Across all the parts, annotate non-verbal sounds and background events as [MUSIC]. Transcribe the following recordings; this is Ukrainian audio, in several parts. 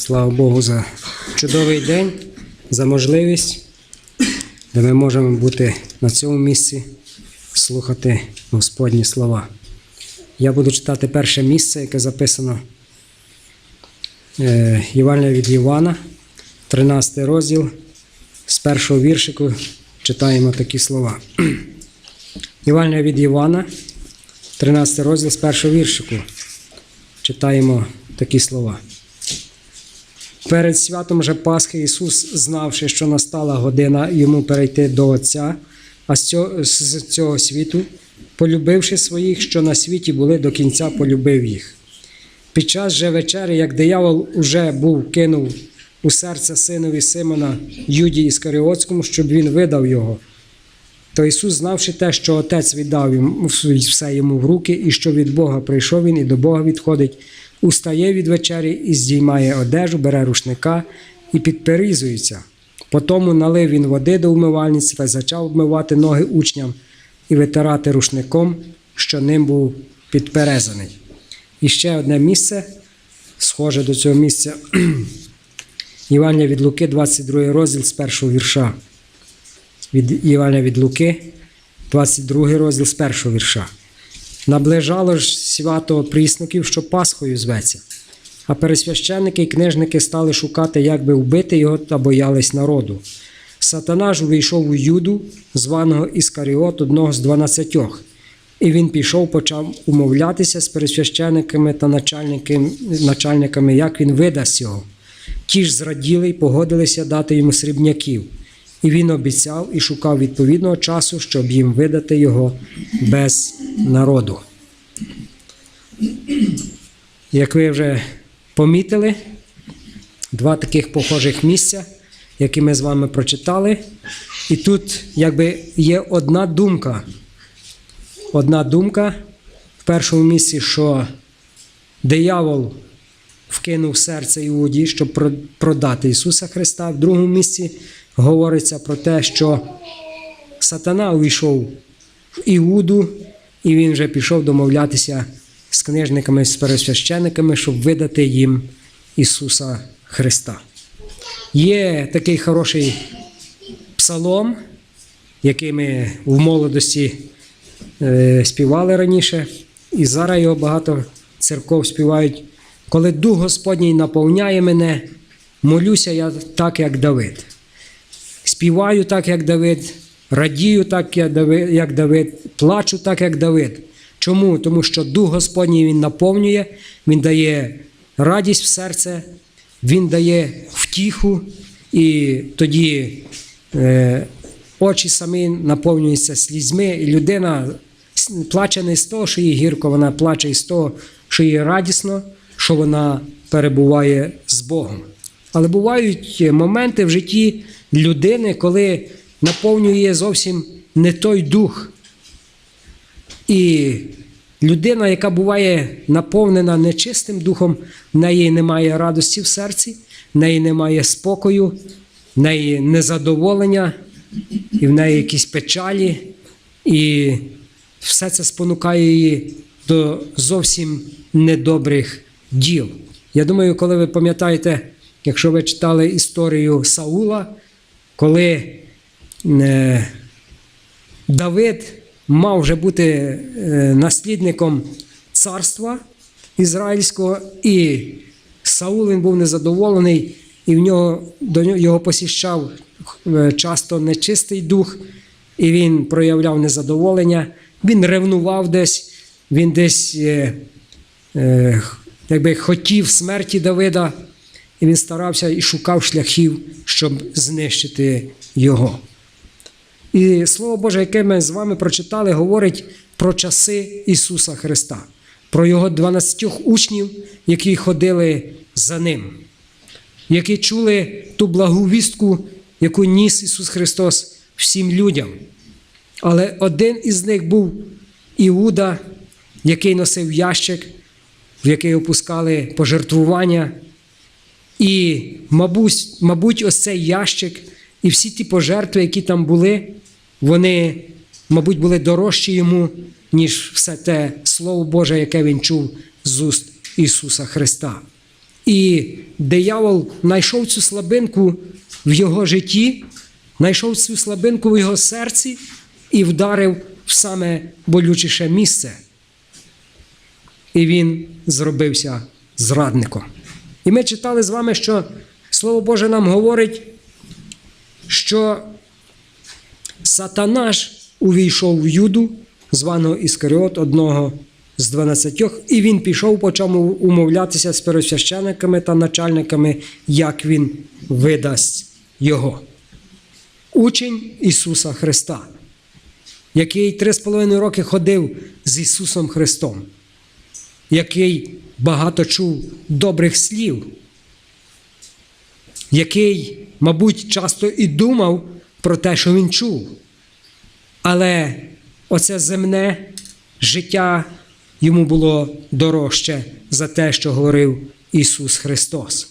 Слава Богу за чудовий день, за можливість, де ми можемо бути на цьому місці, слухати Господні слова. Я буду читати перше місце, яке записано е, Євангелія від Івана, 13 розділ. З першого віршику читаємо такі слова. Євангелія від Івана, 13 розділ з першого віршику. Читаємо такі слова. Перед святом же Пасхи Ісус, знавши, що настала година йому перейти до Отця, а з цього, з цього світу, полюбивши своїх, що на світі були, до кінця полюбив їх. Під час же вечері, як диявол уже був кинув у серце синові Симона Юді Іскаріотському, щоб він видав його, то Ісус, знавши те, що Отець віддав йому все йому в руки, і що від Бога прийшов він і до Бога відходить, устає від вечері і здіймає одежу, бере рушника і підперізується. Потому налив він води до умивальниці та почав обмивати ноги учням і витирати рушником, що ним був підперезаний. І ще одне місце, схоже до цього місця, [CLEARS THROAT] Євангелія від Луки, 22 розділ з першого вірша від Євангелія від Луки, 22 розділ з першого вірша. Наближало ж свято прісників, що Пасхою зветься. А пересвященники і книжники стали шукати, як би вбити його та боялись народу. Сатана ж увійшов у Юду, званого Іскаріот, одного з дванадцятьох. І він пішов, почав умовлятися з пересвящениками та начальниками, як він видасть його. Ті ж зраділи й погодилися дати йому срібняків. І він обіцяв і шукав відповідного часу, щоб їм видати його без народу. Як ви вже помітили, два таких похожих місця, які ми з вами прочитали. І тут якби є одна думка. Одна думка в першому місці, що диявол вкинув серце Іуді, щоб продати Ісуса Христа. В другому місці говориться про те, що сатана увійшов в Іуду, і він вже пішов домовлятися з книжниками, з пересвящениками, щоб видати їм Ісуса Христа. Є такий хороший псалом, який ми в молодості е, співали раніше, і зараз його багато церков співають. Коли Дух Господній наповняє мене, молюся я так, як Давид. Співаю так, як Давид, радію так, як Давид, плачу так, як Давид. Чому? Тому що Дух Господній Він наповнює, Він дає радість в серце, Він дає втіху, і тоді е, очі самі наповнюються слізьми, і людина плаче не з того, що їй гірко, вона плаче із того, що їй радісно, що вона перебуває з Богом. Але бувають моменти в житті людини, коли наповнює зовсім не той дух. І людина, яка буває наповнена нечистим духом, в неї немає радості в серці, в неї немає спокою, в неї незадоволення, і в неї якісь печалі. І все це спонукає її до зовсім недобрих діл. Я думаю, коли ви пам'ятаєте, якщо ви читали історію Саула, коли е, Давид мав вже бути е, наслідником царства ізраїльського, і Саул він був незадоволений, і в нього до нього його посіщав е, часто нечистий дух, і він проявляв незадоволення, він ревнував десь, він десь е, е, якби хотів смерті Давида, і він старався і шукав шляхів, щоб знищити його. І Слово Боже, яке ми з вами прочитали, говорить про часи Ісуса Христа, про Його 12 учнів, які ходили за Ним, які чули ту благу вістку, яку ніс Ісус Христос всім людям. Але один із них був Іуда, який носив ящик, в який опускали пожертвування. І, мабуть, мабуть, ось цей ящик і всі ті пожертви, які там були, вони, мабуть, були дорожчі йому, ніж все те Слово Боже, яке він чув з уст Ісуса Христа. І диявол знайшов цю слабинку в його житті, знайшов цю слабинку в його серці і вдарив в саме болючіше місце. І він зробився зрадником. І ми читали з вами, що Слово Боже нам говорить, що Сатана ж увійшов в Юду, званого Іскаріот, одного з дванадцятьох, і він пішов, почав умовлятися з пересвящениками та начальниками, як він видасть його. Учень Ісуса Христа, який три з половиною роки ходив з Ісусом Христом, який багато чув добрих слів, який, мабуть, часто і думав про те, що він чув. Але оце земне життя йому було дорожче за те, що говорив Ісус Христос.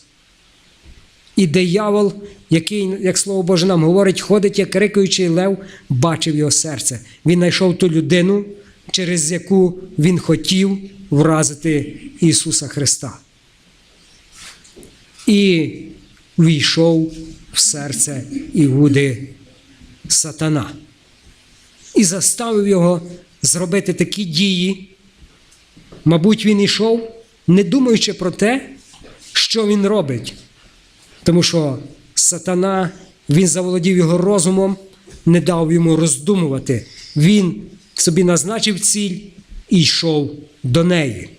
І диявол, який, як Слово Боже нам говорить, ходить, як рикаючий лев, бачив його серце. Він знайшов ту людину, через яку він хотів вразити Ісуса Христа. І війшов в серце Іуди сатана і заставив його зробити такі дії. Мабуть, він йшов, не думаючи про те, що він робить. Тому що сатана, він заволодів його розумом, не дав йому роздумувати. Він собі назначив ціль і йшов до неї.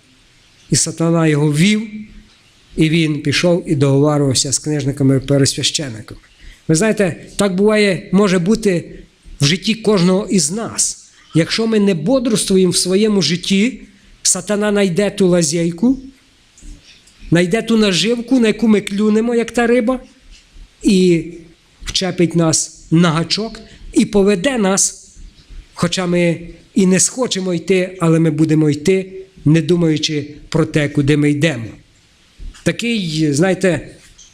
І сатана його вів, і він пішов і договарювався з книжниками пересвящениками. Ви знаєте, так буває, може бути в житті кожного із нас. Якщо ми не бодрствуємо в своєму житті, сатана знайде ту лазейку, знайде ту наживку, на яку ми клюнемо, як та риба, і вчепить нас на гачок і поведе нас, хоча ми і не схочемо йти, але ми будемо йти, не думаючи про те, куди ми йдемо. Такий, знаєте,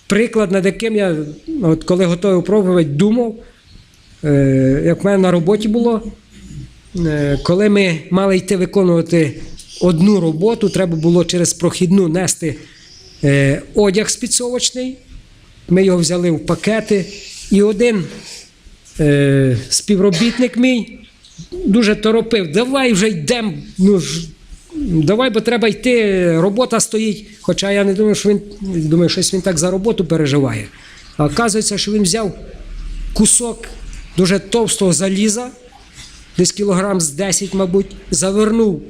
приклад, над яким я, от коли готовий проповідь, думав, е, як в мене на роботі було, е, коли ми мали йти виконувати одну роботу, треба було через прохідну нести е, одяг спецовочний. Ми його взяли в пакети, і один співробітник мій дуже торопив, давай вже йдемо. Ну, давай, бо треба йти, робота стоїть. Хоча я не думаю, що він думаю, щось він так за роботу переживає. А оказується, що він взяв кусок дуже товстого заліза, десь кілограм з 10, мабуть, завернув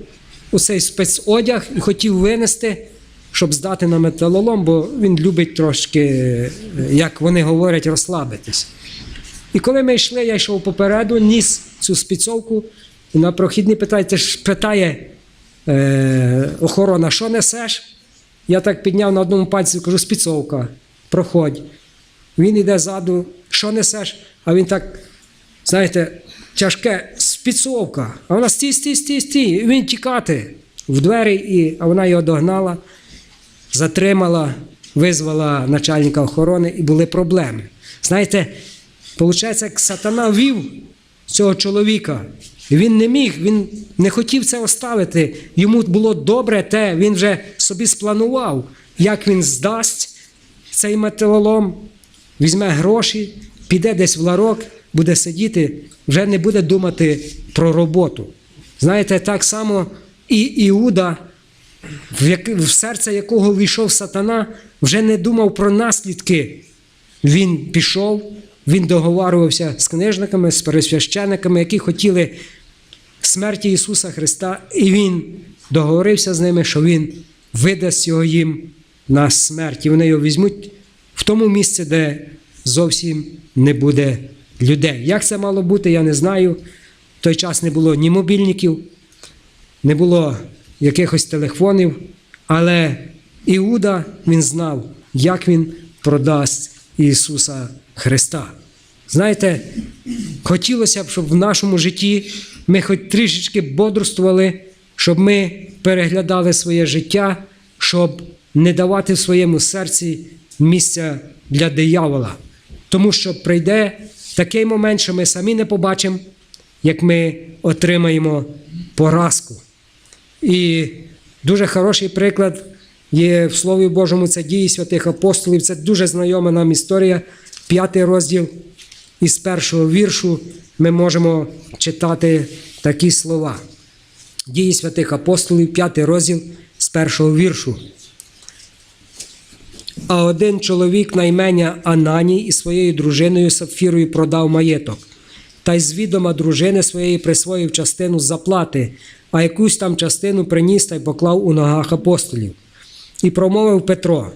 у цей спецодяг і хотів винести, щоб здати на металолом, бо він любить трошки, е, як вони говорять, розслабитись. І коли ми йшли, я йшов попереду, ніс цю спецовку, і на прохідний питає, питає е, охорона, що несеш? Я так підняв на одному пальці, кажу, спецовка, проходь. Він йде ззаду, що несеш? А він так, знаєте, тяжке спецовка. А вона стій, стій, стій, стій. І він тікати в двері, і, а вона його догнала, затримала, визвала начальника охорони і були проблеми. Знаєте, виходить, як сатана вів цього чоловіка. Він не міг, він не хотів це оставити. Йому було добре те, він вже собі спланував, як він здасть цей металолом, візьме гроші, піде десь в ларок, буде сидіти, вже не буде думати про роботу. Знаєте, так само і Іуда, в серце якого війшов сатана, вже не думав про наслідки. Він пішов, він договарювався з книжниками, з пересвящениками, які хотіли смерті Ісуса Христа, і Він договорився з ними, що Він видасть його їм на смерть. І вони його візьмуть в тому місці, де зовсім не буде людей. Як це мало бути, я не знаю. В той час не було ні мобільників, не було якихось телефонів, але Іуда він знав, як він продасть Ісуса Христа. Знаєте, хотілося б, щоб в нашому житті ми хоч трішечки бодрствували, щоб ми переглядали своє життя, щоб не давати в своєму серці місця для диявола. Тому що прийде такий момент, що ми самі не побачимо, як ми отримаємо поразку. І дуже хороший приклад Є в Слові Божому це дії святих апостолів. Це дуже знайома нам історія. П'ятий розділ із першого віршу ми можемо читати такі слова. Дії святих апостолів, п'ятий розділ з першого віршу. А один чоловік на ім'я Ананій із своєю дружиною Сапфірою продав маєток, та й з відома дружини своєї присвоїв частину заплати, а якусь там частину приніс та й поклав у ногах апостолів. І промовив Петро: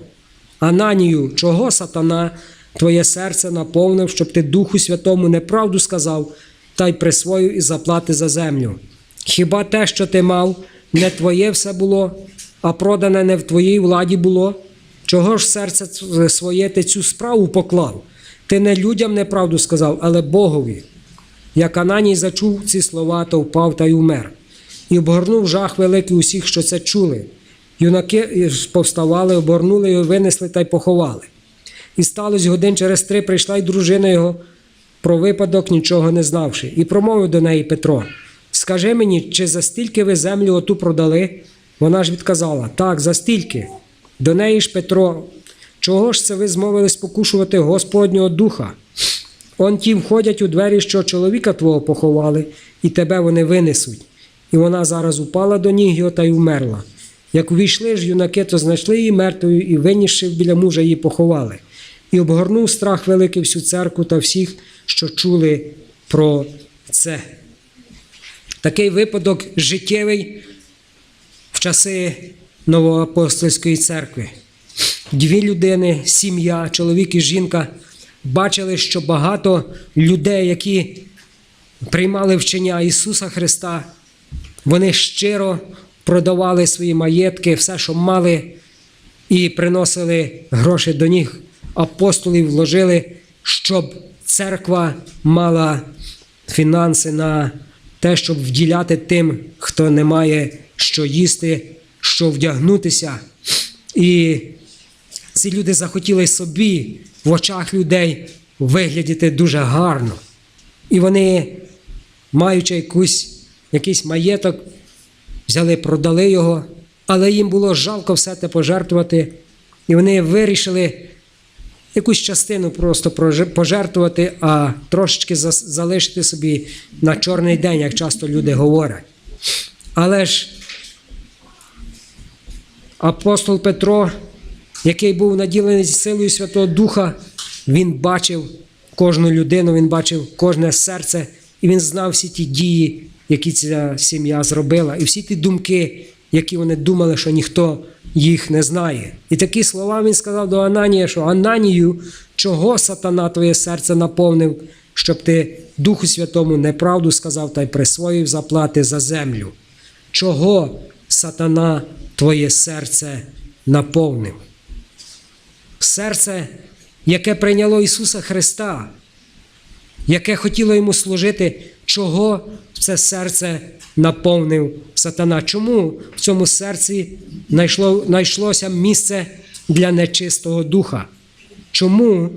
Ананію, чого сатана твоє серце наповнив, щоб ти Духу Святому неправду сказав, та й присвоїв і заплати за землю? Хіба те, що ти мав, не твоє все було, а продане не в твоїй владі було? Чого ж серце своє ти цю справу поклав? Ти не людям неправду сказав, але Богові. Як Ананій зачув ці слова, то впав та й умер. І обгорнув жах великий усіх, що це чули. Юнаки повставали, обгорнули його, винесли та й поховали. І сталося годин через три прийшла й дружина його, про випадок нічого не знавши, і промовив до неї Петро: Скажи мені, чи за стільки ви землю оту продали? Вона ж відказала: Так, за стільки. До неї ж Петро, чого ж це ви змовили спокушувати Господнього Духа? Он ті входять у двері, що чоловіка твого поховали, і тебе вони винесуть. І вона зараз упала до ніг його та й умерла. Як увійшли ж юнаки, то знайшли її мертвою і винісши біля мужа її поховали. І обгорнув страх великий всю церкву та всіх, що чули про це. Такий випадок життєвий в часи Новоапостольської церкви. Дві людини, сім'я, чоловік і жінка бачили, що багато людей, які приймали вчення Ісуса Христа, вони щиро продавали свої маєтки, все, що мали, і приносили гроші до ніг апостолів, вложили, щоб церква мала фінанси на те, щоб вділяти тим, хто не має що їсти, що вдягнутися. І ці люди захотіли собі в очах людей виглядіти дуже гарно. І вони, маючи якусь, якийсь маєток, взяли, продали його, але їм було жалко все те пожертвувати. І вони вирішили якусь частину просто пожертвувати, а трошечки залишити собі на чорний день, як часто люди говорять. Але ж апостол Петро, який був наділений силою Святого Духа, він бачив кожну людину, він бачив кожне серце, і він знав всі ті дії, які ця сім'я зробила, і всі ті думки, які вони думали, що ніхто їх не знає. І такі слова він сказав до Ананія, що Ананію, чого сатана твоє серце наповнив, щоб ти Духу Святому неправду сказав та й присвоїв заплати за землю. Чого сатана твоє серце наповнив? Серце, яке прийняло Ісуса Христа, яке хотіло йому служити, чого це серце наповнив сатана? Чому в цьому серці знайшло, знайшлося місце для нечистого духа? Чому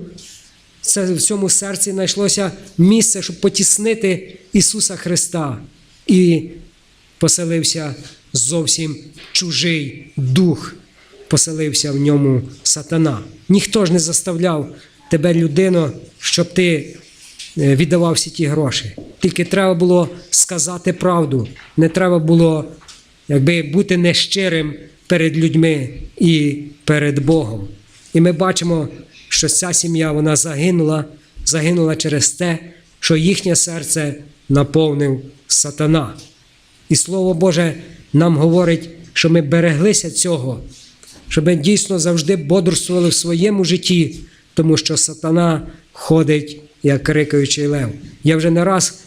це в цьому серці знайшлося місце, щоб потіснити Ісуса Христа і поселився зовсім чужий дух, поселився в ньому сатана. Ніхто ж не заставляв тебе, людино, щоб ти віддавав всі ті гроші. Тільки треба було сказати правду, не треба було якби, бути нещирим перед людьми і перед Богом. І ми бачимо, що ця сім'я вона загинула, загинула через те, що їхнє серце наповнив сатана. І Слово Боже нам говорить, що ми береглися цього, щоб ми дійсно завжди бодрствували в своєму житті, тому що сатана ходить, як крикаючий лев. Я вже не раз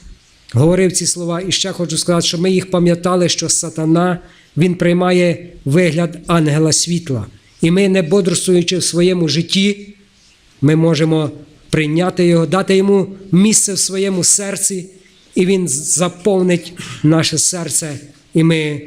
говорив ці слова і ще хочу сказати, що ми їх пам'ятали, що сатана він приймає вигляд ангела світла. І ми, не бодрствуючи в своєму житті, ми можемо прийняти його, дати йому місце в своєму серці, і він заповнить наше серце, і ми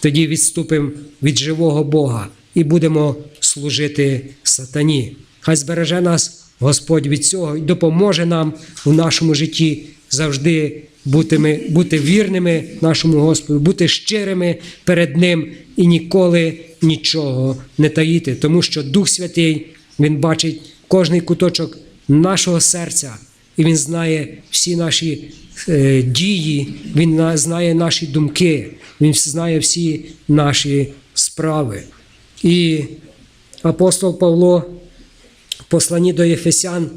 тоді відступимо від живого Бога і будемо служити сатані. Хай збереже нас Господь від цього і допоможе нам у нашому житті завжди бути, бути вірними нашому Господу, бути щирими перед Ним і ніколи нічого не таїти, тому що Дух Святий Він бачить кожний куточок нашого серця, і Він знає всі наші е, дії, Він знає наші думки, Він знає всі наші справи. І апостол Павло посланні до Єфесян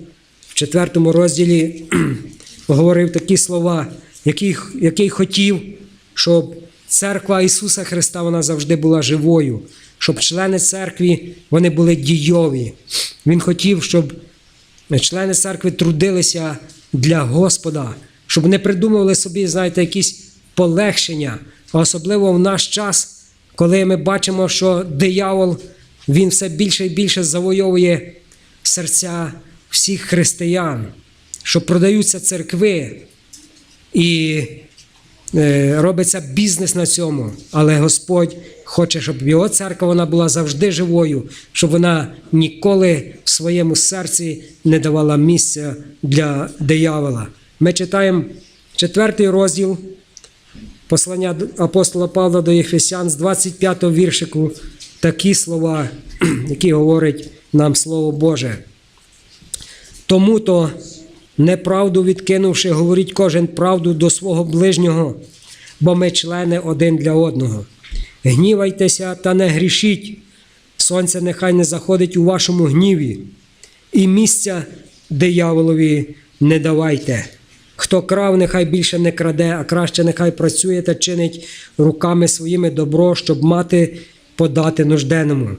в четвертому розділі [CLEARS THROAT] говорив такі слова, який, який хотів, щоб церква Ісуса Христа вона завжди була живою, щоб члени церкви вони були дійові. Він хотів, щоб члени церкви трудилися для Господа, щоб не придумували собі, знаєте, якісь полегшення, а особливо в наш час, коли ми бачимо, що диявол він все більше і більше завойовує серця всіх християн, що продаються церкви і е, робиться бізнес на цьому. Але Господь хоче, щоб його церква вона була завжди живою, щоб вона ніколи в своєму серці не давала місця для диявола. Ми читаємо четвертий розділ послання апостола Павла до Єфесян з 25 го віршику такі слова, [CLEARS THROAT] які говорить нам Слово Боже. Тому то, неправду відкинувши, говоріть кожен правду до свого ближнього, бо ми члени один для одного. Гнівайтеся та не грішіть. Сонце нехай не заходить у вашому гніві, і місця дияволові не давайте. Хто крав, нехай більше не краде, а краще нехай працює та чинить руками своїми добро, щоб мати подати нужденному.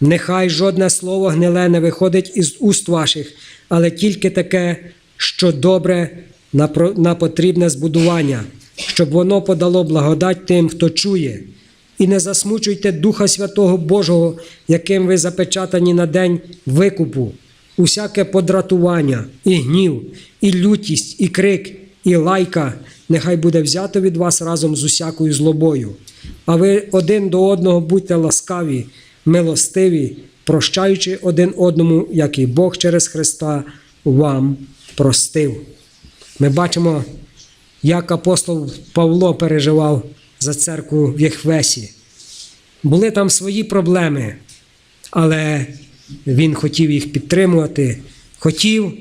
Нехай жодне слово гниле не виходить із уст ваших, але тільки таке, що добре на, потрібне збудування, щоб воно подало благодать тим, хто чує. І не засмучуйте Духа Святого Божого, яким ви запечатані на день викупу, усяке подратування, і гнів, і лютість, і крик, і лайка нехай буде взято від вас разом з усякою злобою. А ви один до одного будьте ласкаві, милостиві, прощаючи один одному, як і Бог через Христа вам простив. Ми бачимо, як апостол Павло переживав за церкву в Єхвесі. Були там свої проблеми, але він хотів їх підтримувати, хотів,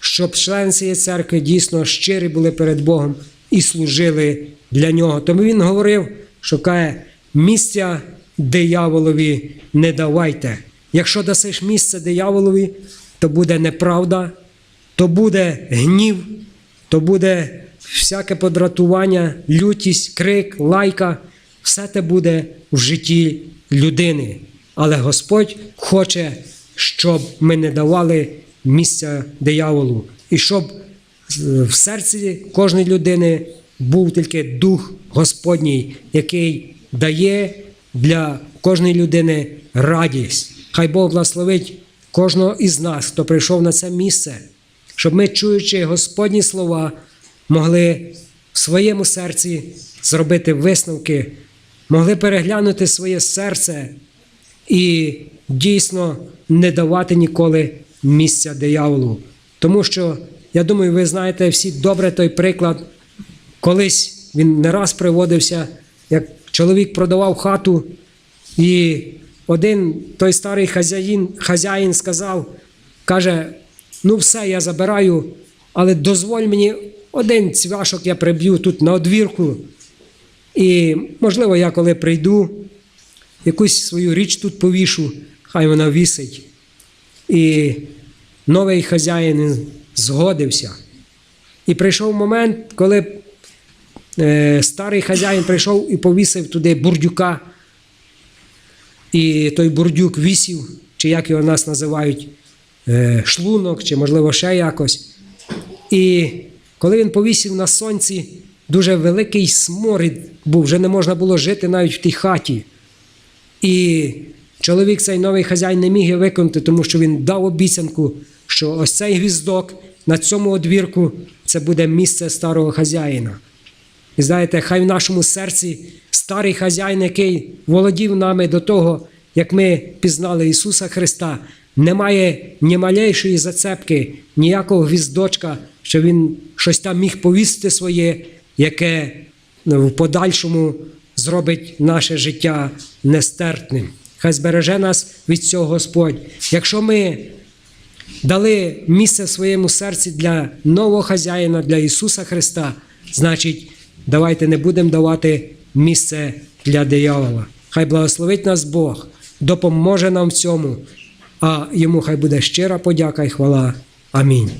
щоб члени цієї церкви дійсно щирі були перед Богом і служили для нього. Тому він говорив, каже, місця дияволові не давайте. Якщо дасиш місце дияволові, то буде неправда, то буде гнів, то буде всяке подратування, лютість, крик, лайка. Все це буде в житті людини. Але Господь хоче, щоб ми не давали місця дияволу, і щоб в серці кожної людини був тільки дух Господній, який дає для кожної людини радість. Хай Бог благословить кожного із нас, хто прийшов на це місце, щоб ми, чуючи Господні слова, могли в своєму серці зробити висновки, могли переглянути своє серце і дійсно не давати ніколи місця дияволу. Тому що, я думаю, ви знаєте всі добре той приклад. Колись він не раз приводився, як чоловік продавав хату, і один той старий хазяїн, хазяїн сказав, каже: ну все, я забираю, але дозволь мені один цвяшок я приб'ю тут на одвірку. І, можливо, я коли прийду, якусь свою річ тут повішу, хай вона вісить. І новий хазяїн згодився. І прийшов момент, коли старий хазяїн прийшов і повісив туди бурдюка. І той бурдюк вісів, чи як його нас називають, е, шлунок, чи, можливо, ще якось. І коли він повісив на сонці, дуже великий сморід був, вже не можна було жити навіть в тій хаті. І чоловік, цей новий хазяїн, не міг його виконати, тому що він дав обіцянку, що ось цей гвіздок на цьому одвірку це буде місце старого хазяїна. І знаєте, хай в нашому серці старий хазяїн, який володів нами до того, як ми пізнали Ісуса Христа, немає ні малейшої зацепки, ніякого гвіздочка, що Він щось там міг повісити своє, яке в подальшому зробить наше життя нестерпним. Хай збереже нас від цього Господь. Якщо ми дали місце в своєму серці для нового хазяїна, для Ісуса Христа, значить, давайте не будемо давати місце для диявола. Хай благословить нас Бог, допоможе нам в цьому, а йому хай буде щира подяка і хвала. Амінь.